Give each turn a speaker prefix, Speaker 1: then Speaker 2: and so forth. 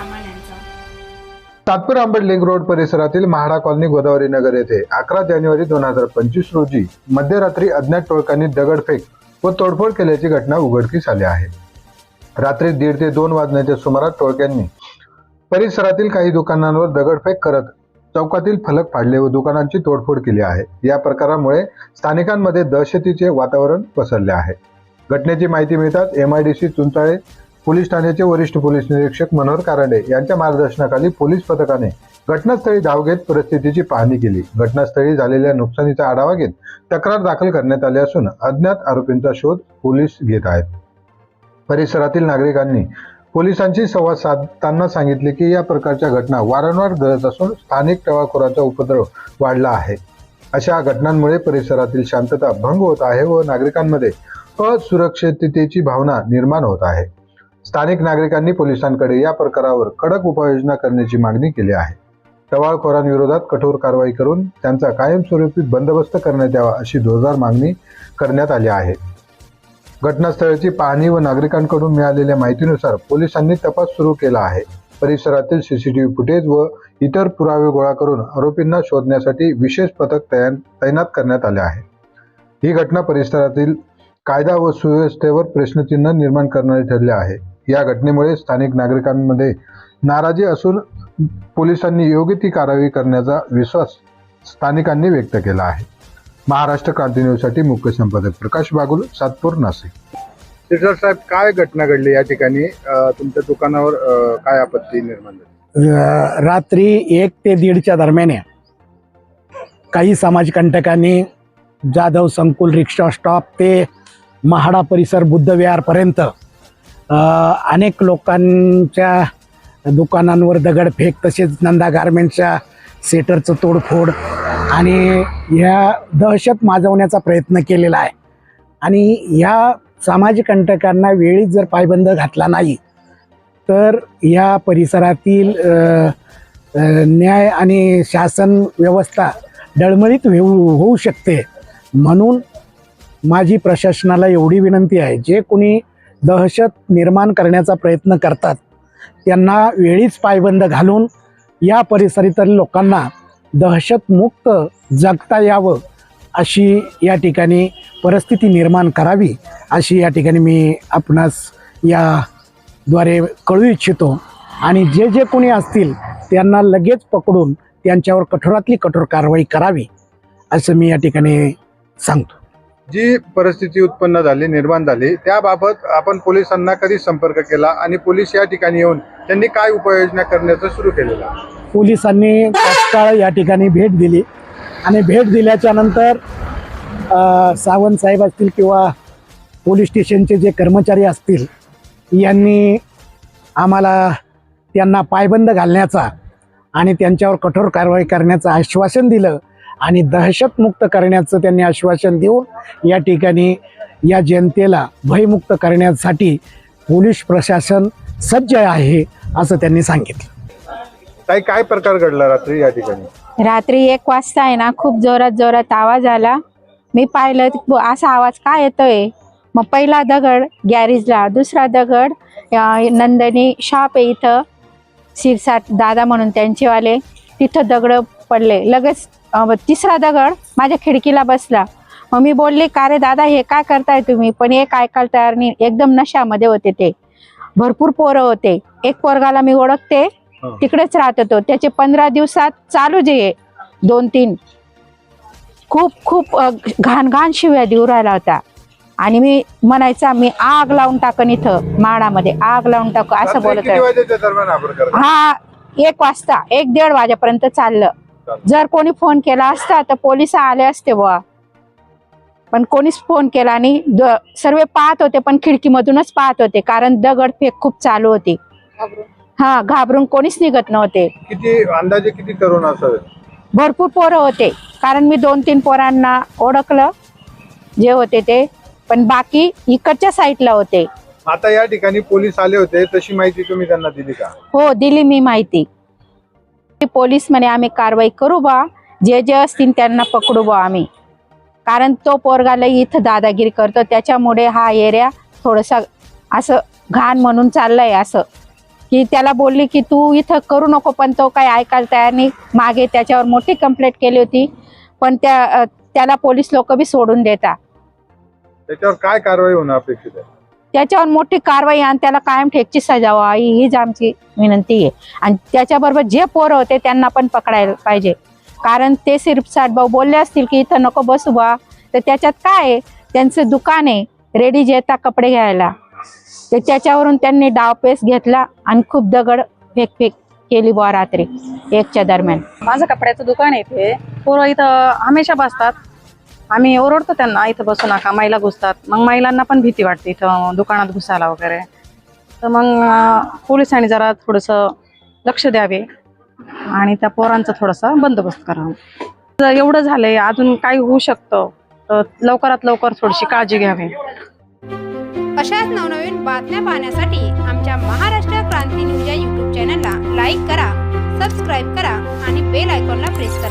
Speaker 1: सामान यांचा
Speaker 2: Ambad link road परिसरातील महाडा कॉलनी गोदावरी नगर येथे अकरा जानेवारी दोन हजार पंचवीस रोजी मध्यरात्री अज्ञात टोळकांनी दगडफेक व तोडफोड केल्याची घटना उघडकीस आली आहे. रात्री दीड ते दोन वाजण्याच्या सुमारास टोळक्यांनी परिसरातील काही दुकानांवर दगडफेक करत चौकातील फलक फाडले व दुकानांची तोडफोड केली आहे. या प्रकारामुळे स्थानिकांमध्ये दहशतीचे वातावरण पसरले आहे. घटनेची माहिती मिळताच M I D C Chunchale police ठाण्याचे वरिष्ठ पोलीस निरीक्षक मनोहर कारंडे यांच्या मार्गदर्शनाखाली पोलीस पथकाने घटनास्थळी धाव घेत परिस्थितीची पाहणी केली. घटनास्थळी झालेल्या नुकसानीचा आढावा घेत तक्रार दाखल करण्यात आली असून अज्ञात आरोपींचा शोध पोलीस घेत आहेत. परिसरातील नागरिकांनी पोलिसांशी संवाद साधताना सांगितले की या प्रकारच्या घटना वारंवार घडत असून स्थानिक टवाखोराचा उपद्रव वाढला आहे. अशा घटनांमुळे परिसरातील शांतता भंग होत आहे व नागरिकांमध्ये असुरक्षिततेची भावना निर्माण होत आहे. स्थानिक नागरिकांनी पोलिसांकडे या प्रकारावर कडक उपाययोजना करण्याची मागणी केली आहे. टवाळखोरांविरोधात कठोर कारवाई करून त्यांचा कायमस्वरूपी बंदोबस्त करण्यात यावा अशी जोरदार मागणी करण्यात आली आहे. घटनास्थळाची पाहणी व नागरिकांकडून मिळालेल्या माहितीनुसार पोलिसांनी तपास सुरू केला आहे. परिसरातील सीसीटीव्ही फुटेज व इतर पुरावे गोळा करून आरोपींना शोधण्यासाठी विशेष पथक तैनात करण्यात आले आहे. ही घटना परिसरातील कायदा व सुव्यवस्थेवर प्रश्नचिन्ह निर्माण करणारी ठरले आहे. या घटनेमुळे स्थानिक नागरिकांमध्ये नाराजी असून पोलिसांनी योग्य ती कारवाई करण्याचा विश्वास स्थानिकांनी व्यक्त केला आहे. महाराष्ट्र क्रांती न्यूजसाठी मुख्य संपादक प्रकाश बागुल सातपूर नाशिक.
Speaker 3: सिटर साहेब काय घटना घडली या ठिकाणी? तुमच्या दुकानावर काय आपत्ती निर्माण झाली?
Speaker 4: रात्री एक ते दीडच्या दरम्यान काही समाजकंटकांनी जाधव संकुल रिक्षा स्टॉप ते महाडा परिसर बुद्धविहारपर्यंत अ, अनेक लोकांच्या दुकानांवर दगडफेक तसेच नंदा गारमेंटच्या सेटरचं तोडफोड आणि ह्या दहशत माजवण्याचा प्रयत्न केलेला आहे. आणि ह्या समाजकंटकांना वेळीच जर पायबंद घातला नाही तर या परिसरातील न्याय आणि शासन व्यवस्था डळमळीत होऊ होऊ शकते. म्हणून माझी प्रशासनाला एवढी विनंती आहे जे कोणी दहशत निर्माण करण्याचा प्रयत्न करतात. त्यांना वेळीच पायबंद घालून या परिसरातील लोकांना दहशतमुक्त जगता यावं अशी या ठिकाणी परिस्थिती निर्माण करावी अशी या ठिकाणी मी आपणास याद्वारे कळू इच्छितो. आणि जे जे कोणी असतील त्यांना लगेच पकडून त्यांच्यावर कठोरातली कठोर कारवाई करावी असं मी या ठिकाणी सांगतो.
Speaker 3: जी परिस्थिती उत्पन्न झाली निर्माण झाली त्याबाबत आपण पोलिसांना कधी संपर्क केला आणि पोलीस या ठिकाणी येऊन त्यांनी काय उपाययोजना करण्याचं सुरू केलेलं
Speaker 4: पोलिसांनी तात्काळ या ठिकाणी भेट दिली आणि भेट दिल्याच्या नंतर सावंत साहेब असतील किंवा पोलीस स्टेशनचे जे कर्मचारी असतील यांनी आम्हाला त्यांना पायबंद घालण्याचा आणि त्यांच्यावर कठोर कारवाई करण्याचं आश्वासन दिलं. आणि दहशतमुक्त करण्याचं त्यांनी आश्वासन देऊन या ठिकाणी या जनतेला भयमुक्त करण्यासाठी पोलीस प्रशासन सज्ज आहे असं त्यांनी सांगितलं.
Speaker 3: ताई काय प्रकार घडला रात्री या ठिकाणी?
Speaker 5: रात्री एक वाजता आहे ना खूप जोरात जोरात आवाज आला. मी पाहिलं असा आवाज काय येतोय? मग पहिला दगड गॅरेजला दुसरा दगड अं, नंदनी शॉप आहे इथं. शिरसाट दादा म्हणून त्यांचेवाले. तिथं दगड पडले. लगेच तिसरा दगड माझ्या खिडकीला बसला. मग मी बोलले का रे दादा हे काय करताय तुम्ही? पण एक ऐकायला तयार नाही एकदम नशामध्ये होते ते. भरपूर पोरं होते. एक पोरगाला मी ओळखते.
Speaker 3: हं.
Speaker 5: तिकडेच राहत होतो. त्याचे पंधरा दिवसात चालू जे दोन तीन. खूप खूप घाण घाण शिव्या देऊ राहिला होता. आणि मी म्हणायचा मी आग लावून टाकन इथं माडामध्ये आग लावून टाकू असं बोलत
Speaker 3: हा
Speaker 5: एक वाजता एक दीड वाजेपर्यंत चाललं. जर कोणी फोन केला असता तर पोलीस आले असते बुवा. पण कोणीच फोन केला नाही. द- सर्व पाहत होते पण खिडकीमधूनच पाहत होते कारण दगडफेक खूप चालू होती. हा घाबरून कोणीच निघत नव्हते.
Speaker 3: किती अंदाजे किती तरुण असावे?
Speaker 5: भरपूर पोरं होते कारण मी दोन तीन पोरांना ओळखलं जे होते ते. पण बाकी इकडच्या साईडला होते.
Speaker 3: आता या ठिकाणी पोलीस आले होते तशी माहिती तुम्ही त्यांना दिली का?
Speaker 5: हो दिली मी माहिती. पोलीस म्हणे आम्ही कारवाई करू बा. जे जे असतील त्यांना पकडू बा आम्ही. कारण तो पोरगाला इथं दादागिरी करतो. त्याच्यामुळे हा एरिया थोडासा असं घाण म्हणून चाललाय असं. की त्याला बोलली की तू इथं करू नको. पण तो काय ऐकायला तयार नाही. मागे त्याच्यावर मोठी कंप्लेंट केली होती. पण त्या त्याला पोलीस लोक बी सोडून देतात
Speaker 3: त्याच्यावर काय कारवाई होणं अपेक्षित आहे?
Speaker 5: त्याच्यावर मोठी कारवाई आणि त्याला कायम ठेकची सजा व्हावी हीच आमची विनंती आहे. आणि त्याच्याबरोबर जे पोरं होते त्यांना पण पकडायला पाहिजे. कारण ते सिरपसाट भाऊ बोलले असतील की इथं नको बसू बा. तर त्याच्यात काय आहे? त्यांचं दुकान आहे रेडी येता कपडे घ्यायला. तर त्याच्यावरून त्यांनी डावपेस घेतला आणि खूप दगड फेक केली बुवा रात्री एकच्या दरम्यान.
Speaker 1: माझं कपड्याचं दुकान आहे ते. पोरं इथं हमेशा बसतात. आम्ही ओरडतो त्यांना इथं बसू नका महिला घुसतात. मग महिलांना पण भीती वाटते इथं दुकानात घुसायला वगैरे. तर मग पोलिसांनी जरा थोडंसं लक्ष द्यावे आणि त्या पोरांचा थोडासा बंदोबस्त करावा. एवढं झालंय अजून काय होऊ शकतं? तर लवकरात लवकर थोडीशी काळजी घ्यावी.
Speaker 6: अशाच नवनवीन बातम्या पाहण्यासाठी आमच्या महाराष्ट्र क्रांती न्यूज या यूट्यूब चॅनलला लाईक करा सबस्क्राईब करा आणि बेल आयकॉनला प्रेस करा.